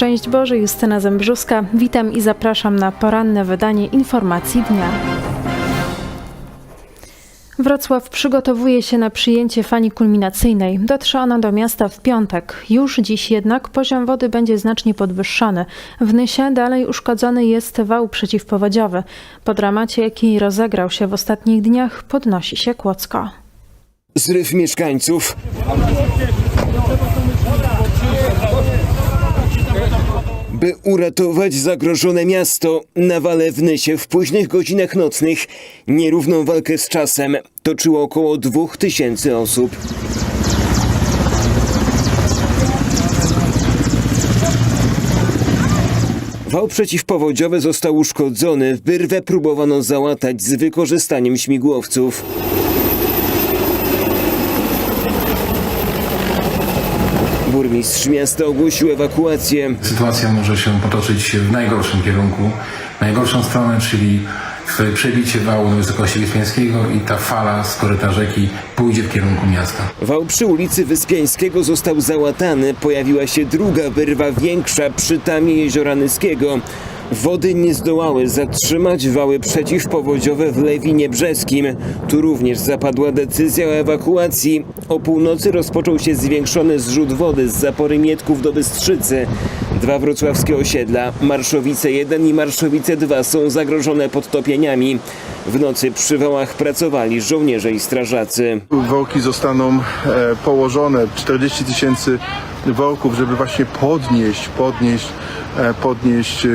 Szczęść Boże, Justyna Zembrzuska. Witam i zapraszam na poranne wydanie informacji dnia. Wrocław przygotowuje się na przyjęcie fali kulminacyjnej. Dotrze ona do miasta w piątek. Już dziś jednak poziom wody będzie znacznie podwyższony. W Nysie dalej uszkodzony jest wał przeciwpowodziowy. Po dramacie, jaki rozegrał się w ostatnich dniach, podnosi się Kłodzko. Zryw mieszkańców. By uratować zagrożone miasto, na wale w Nysie w późnych godzinach nocnych nierówną walkę z czasem toczyło około 2000 osób. Wał przeciwpowodziowy został uszkodzony, wyrwę próbowano załatać z wykorzystaniem śmigłowców. Burmistrz miasta ogłosił ewakuację. Sytuacja może się potoczyć w najgorszym kierunku, najgorszą stronę, czyli w przebicie wału na wysokości Wyspiańskiego i ta fala z koryta rzeki pójdzie w kierunku miasta. Wał przy ulicy Wyspiańskiego został załatany. Pojawiła się druga wyrwa większa przy tamie jeziora Nyskiego. Wody nie zdołały zatrzymać wały przeciwpowodziowe w Lewinie Brzeskim. Tu również zapadła decyzja o ewakuacji. O północy rozpoczął się zwiększony zrzut wody z zapory Mietków do Bystrzycy. Dwa wrocławskie osiedla, Marszowice 1 i Marszowice 2 są zagrożone podtopieniami. W nocy przy wałach pracowali żołnierze i strażacy. Worki zostaną e, położone, 40 tysięcy worków, żeby właśnie podnieść, podnieść, e, podnieść e,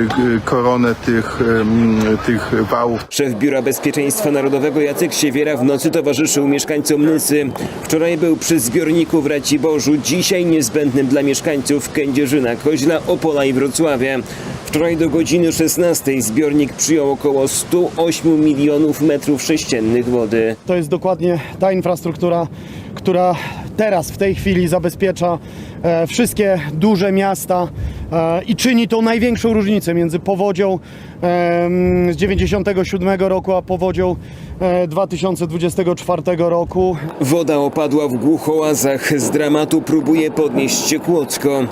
koronę tych, em, tych wałów. Szef Biura Bezpieczeństwa Narodowego Jacek Siewiera w nocy towarzyszył mieszkańcom Nysy. Wczoraj był przy zbiorniku w Raciborzu, dzisiaj niezbędnym dla mieszkańców Kędzierzyna, Koźla, Opola i Wrocławia. Wczoraj do godziny 16 zbiornik przyjął około 108 milionów metrów sześciennych wody. To jest dokładnie ta infrastruktura, która teraz w tej chwili zabezpiecza e, wszystkie duże miasta e, i czyni tą największą różnicę między powodzią em, z 97 roku a powodzią e, 2024 roku. Woda opadła w głuchołazach, z dramatu próbuje podnieść się Kłodzko.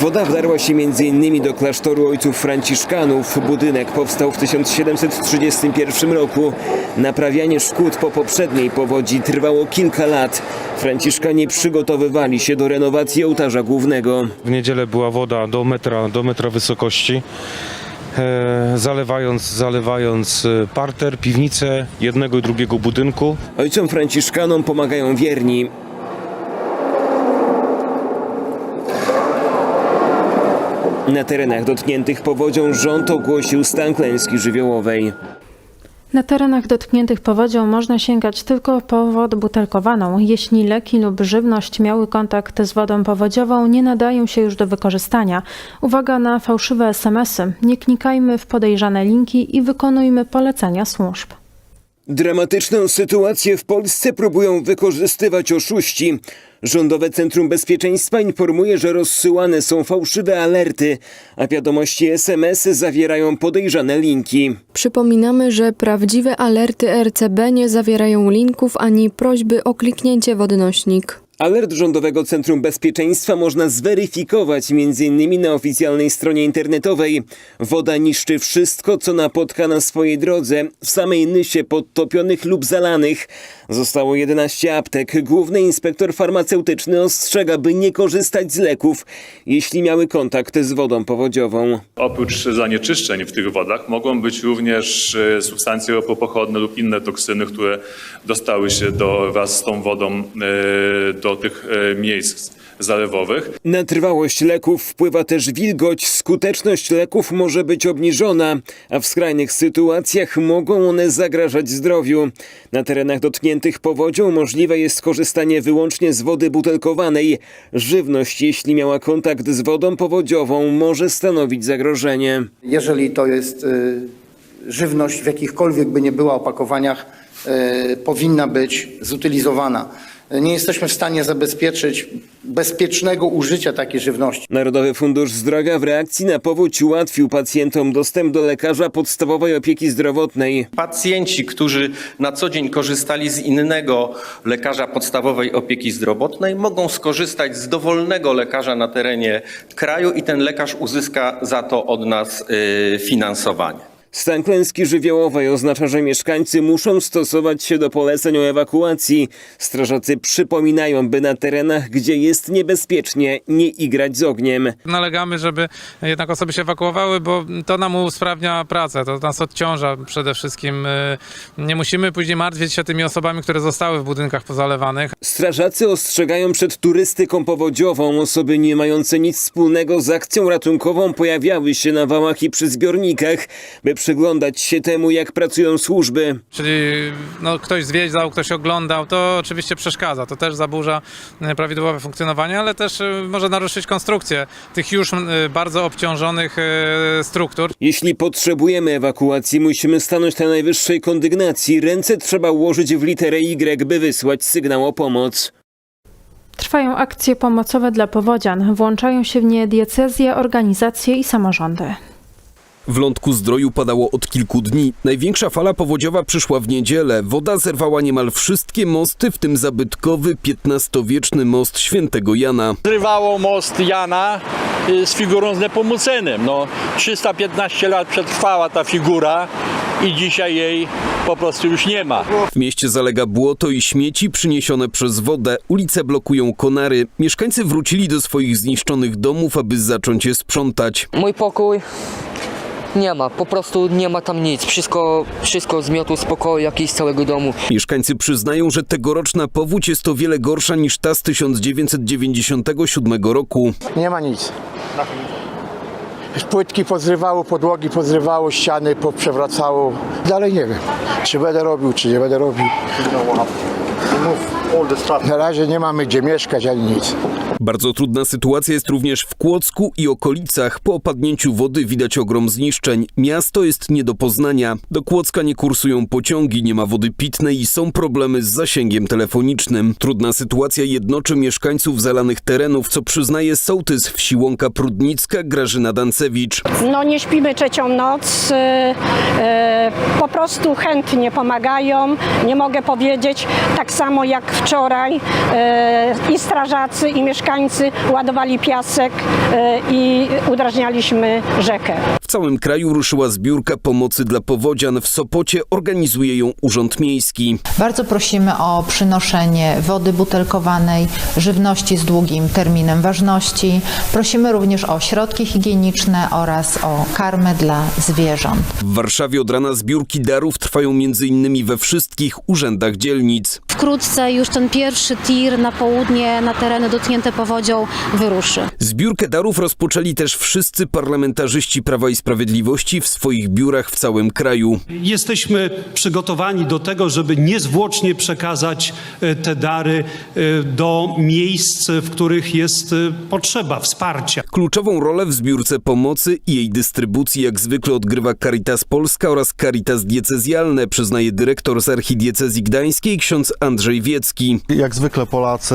Woda wdarła się m.in. do klasztoru ojców franciszkanów. Budynek powstał w 1731 roku. Naprawianie szkód po poprzedniej powodzi trwało kilka lat. Franciszkanie przygotowywali się do renowacji ołtarza głównego. W niedzielę była woda do metra, do metra wysokości, e, zalewając, zalewając e, parter, piwnicę jednego i drugiego budynku. Ojcom franciszkanom pomagają wierni. Na terenach dotkniętych powodzią rząd ogłosił stan klęski żywiołowej. Na terenach dotkniętych powodzią można sięgać tylko po wodę butelkowaną. Jeśli leki lub żywność miały kontakt z wodą powodziową, nie nadają się już do wykorzystania. Uwaga na fałszywe SMS-y. Nie klikajmy w podejrzane linki i wykonujmy polecenia służb. Dramatyczną sytuację w Polsce próbują wykorzystywać oszuści. Rządowe Centrum Bezpieczeństwa informuje, że rozsyłane są fałszywe alerty, a wiadomości SMS zawierają podejrzane linki. Przypominamy, że prawdziwe alerty RCB nie zawierają linków ani prośby o kliknięcie w odnośnik. Alert Rządowego Centrum Bezpieczeństwa można zweryfikować m.in. na oficjalnej stronie internetowej. Woda niszczy wszystko, co napotka na swojej drodze. W samej Nysie podtopionych lub zalanych zostało 11 aptek. Główny inspektor farmaceutyczny ostrzega, by nie korzystać z leków, jeśli miały kontakt z wodą powodziową. Oprócz zanieczyszczeń w tych wodach mogą być również e, substancje ropopochodne lub inne toksyny, które dostały się do, wraz z tą wodą e, do tych e, miejsc zalewowych. Na trwałość leków wpływa też wilgoć. Skuteczność leków może być obniżona, a w skrajnych sytuacjach mogą one zagrażać zdrowiu. Na terenach dotkniętych powodzią możliwe jest korzystanie wyłącznie z wody butelkowanej. Żywność, jeśli miała kontakt z wodą powodziową, może stanowić zagrożenie. Jeżeli to jest y, żywność w jakichkolwiek by nie była opakowaniach, y, powinna być zutylizowana. nie jesteśmy w stanie zabezpieczyć bezpiecznego użycia takiej żywności. Narodowy Fundusz Zdrowia w reakcji na powódź ułatwił pacjentom dostęp do lekarza podstawowej opieki zdrowotnej. Pacjenci, którzy na co dzień korzystali z innego lekarza podstawowej opieki zdrowotnej, mogą skorzystać z dowolnego lekarza na terenie kraju i ten lekarz uzyska za to od nas y, finansowanie. Stan klęski żywiołowej oznacza, że mieszkańcy muszą stosować się do poleceń o ewakuacji. Strażacy przypominają, by na terenach, gdzie jest niebezpiecznie, nie igrać z ogniem. Nalegamy, żeby jednak osoby się ewakuowały, bo to nam usprawnia pracę, to nas odciąża przede wszystkim. Y, Nie musimy później martwić się tymi osobami, które zostały w budynkach pozalewanych. Strażacy ostrzegają przed turystyką powodziową. Osoby nie mające nic wspólnego z akcją ratunkową pojawiały się na wałach i przy zbiornikach, by przyglądać się temu, jak pracują służby. Czyli no, ktoś zwiedzał, ktoś oglądał, to oczywiście przeszkadza. To też zaburza y, prawidłowe funkcjonowanie, ale też y, może naruszyć konstrukcję tych już y, bardzo obciążonych struktur. Jeśli potrzebujemy ewakuacji, musimy stanąć na najwyższej kondygnacji. Ręce trzeba ułożyć w literę Y, by wysłać sygnał o pomoc. Trwają akcje pomocowe dla powodzian. Włączają się w nie diecezje, organizacje i samorządy. W Lądku Zdroju padało od kilku dni. Największa fala powodziowa przyszła w niedzielę. Woda zerwała niemal wszystkie mosty, w tym zabytkowy XV-wieczny most Świętego Jana. Zrywało most Jana y, z figurą z Nepomucenem. No, 315 lat przetrwała ta figura i dzisiaj jej po prostu już nie ma. W mieście zalega błoto i śmieci przyniesione przez wodę. Ulice blokują konary. Mieszkańcy wrócili do swoich zniszczonych domów, aby zacząć je sprzątać. Mój pokój nie ma, po prostu nie ma tam nic. Wszystko, wszystko zmiotło z pokoju, jakiś z całego domu. Mieszkańcy przyznają, że tegoroczna powódź jest o wiele gorsza niż ta z 1997 roku. Nie ma nic. Płytki pozrywało, podłogi pozrywało, ściany poprzewracało. Dalej nie wiem, czy będę robił, czy nie będę robił. Na razie nie mamy gdzie mieszkać ani nic. Bardzo trudna sytuacja jest również w Kłodzku i okolicach. Po opadnięciu wody widać ogrom zniszczeń. Miasto jest nie do poznania. Do Kłodzka nie kursują pociągi, nie ma wody pitnej i są problemy z zasięgiem telefonicznym. Trudna sytuacja jednoczy mieszkańców zalanych terenów, co przyznaje sołtys wsi Łąka Prudnicka Grażyna Dancewicz. No nie śpimy trzecią noc, y, y, po prostu chętnie pomagają, nie mogę powiedzieć, tak samo jak wczoraj y, i strażacy i mieszkańcy ładowali piasek y, i udrażnialiśmy rzekę. W całym kraju ruszyła zbiórka pomocy dla powodzian. W Sopocie organizuje ją Urząd Miejski. Bardzo prosimy o przynoszenie wody butelkowanej, żywności z długim terminem ważności. Prosimy również o środki higieniczne oraz o karmę dla zwierząt. W Warszawie od rana zbiórki darów trwają m.in. we wszystkich urzędach dzielnic. Wkrótce już ten pierwszy tir na południe, na tereny dotknięte powodzią wyruszy. Zbiórkę darów rozpoczęli też wszyscy parlamentarzyści Prawa i Sprawiedliwości w swoich biurach w całym kraju. Jesteśmy przygotowani do tego, żeby niezwłocznie przekazać e, te dary e, do miejsc, w których jest e, potrzeba wsparcia. Kluczową rolę w zbiórce pomocy i jej dystrybucji jak zwykle odgrywa Caritas Polska oraz Caritas Diecezjalne, przyznaje dyrektor z archidiecezji gdańskiej ksiądz Andrzej Wiecki. Jak zwykle Polacy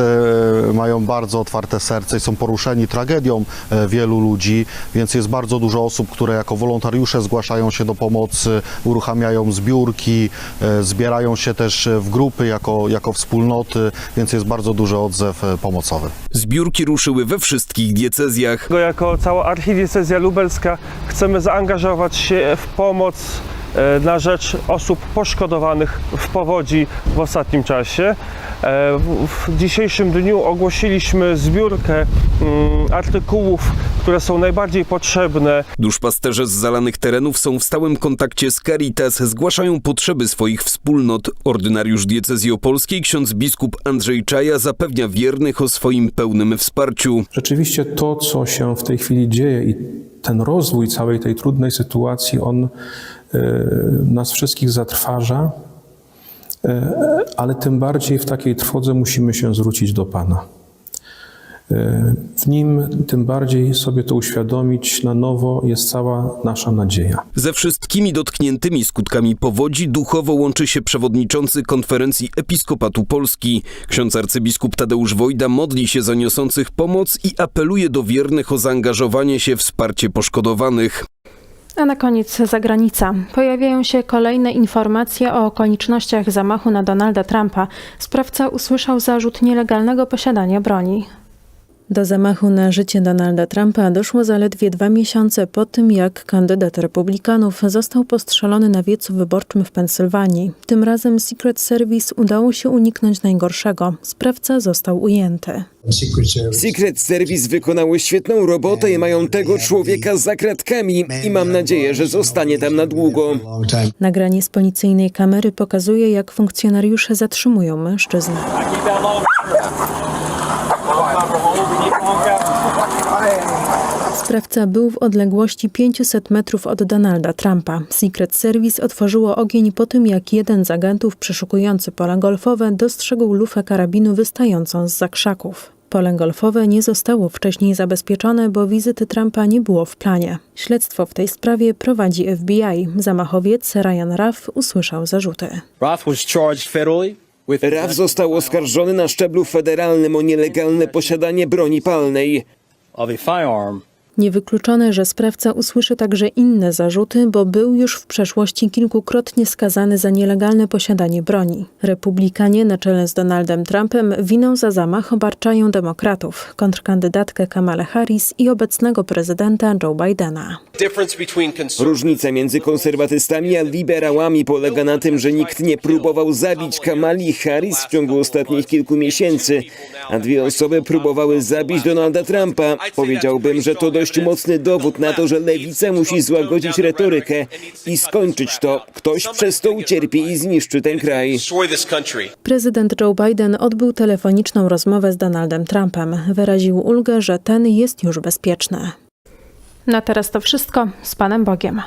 mają bardzo otwarte serce i są poruszeni tragedią e, wielu ludzi, więc jest bardzo dużo osób, które jako wolontariusze zgłaszają się do pomocy, uruchamiają zbiórki, e, zbierają się też w grupy jako, jako wspólnoty, więc jest bardzo duży odzew e, pomocowy. Zbiórki ruszyły we wszystkich diecezjach. Jako cała archidiecezja lubelska chcemy zaangażować się w pomoc na rzecz osób poszkodowanych w powodzi w ostatnim czasie. E, w- dzisiejszym dniu ogłosiliśmy zbiórkę mm, artykułów, które są najbardziej potrzebne. Duszpasterze z zalanych terenów są w stałym kontakcie z Caritas, zgłaszają potrzeby swoich wspólnot. Ordynariusz diecezji opolskiej ksiądz biskup Andrzej Czaja zapewnia wiernych o swoim pełnym wsparciu. Rzeczywiście to, co się w tej chwili dzieje i ten rozwój całej tej trudnej sytuacji, on e, nas wszystkich zatrważa, e, ale tym bardziej w takiej trwodze musimy się zwrócić do Pana. E, W nim tym bardziej sobie to uświadomić na nowo jest cała nasza nadzieja. Ze wszystkimi dotkniętymi skutkami powodzi duchowo łączy się przewodniczący konferencji Episkopatu Polski. Ksiądz arcybiskup Tadeusz Wojda modli się za niosących pomoc i apeluje do wiernych o zaangażowanie się w wsparcie poszkodowanych. A na koniec zagranica. Pojawiają się kolejne informacje o okolicznościach zamachu na Donalda Trumpa. Sprawca usłyszał zarzut nielegalnego posiadania broni. Do zamachu na życie Donalda Trumpa doszło zaledwie dwa miesiące po tym, jak kandydat republikanów został postrzelony na wiecu wyborczym w Pensylwanii. Tym razem Secret Service udało się uniknąć najgorszego. Sprawca został ujęty. Secret Service wykonały świetną robotę i mają tego człowieka za kratkami i mam nadzieję, że zostanie tam na długo. Nagranie z policyjnej kamery pokazuje, jak funkcjonariusze zatrzymują mężczyznę. Sprawca był w odległości 500 metrów od Donalda Trumpa. Secret Service otworzyło ogień po tym, jak jeden z agentów przeszukujący pola golfowe dostrzegł lufę karabinu wystającą z zakrzaków. Pole golfowe nie zostało wcześniej zabezpieczone, bo wizyty Trumpa nie było w planie. Śledztwo w tej sprawie prowadzi FBI. Zamachowiec Ryan Ruff usłyszał zarzuty. Raf został oskarżony na szczeblu federalnym o nielegalne posiadanie broni palnej. Niewykluczone, że sprawca usłyszy także inne zarzuty, bo był już w przeszłości kilkukrotnie skazany za nielegalne posiadanie broni. Republikanie na czele z Donaldem Trumpem winą za zamach obarczają demokratów, kontrkandydatkę Kamala Harris i obecnego prezydenta Joe Bidena. Różnica między konserwatystami a liberałami polega na tym, że nikt nie próbował zabić Kamali Harris w ciągu ostatnich kilku miesięcy, a dwie osoby próbowały zabić Donalda Trumpa. Powiedziałbym, że to dość mocny dowód na to, że lewica musi złagodzić retorykę i skończyć to. Ktoś przez to ucierpi i zniszczy ten kraj. Prezydent Joe Biden odbył telefoniczną rozmowę z Donaldem Trumpem. Wyraził ulgę, że ten jest już bezpieczny. Na teraz to wszystko. Z Panem Bogiem.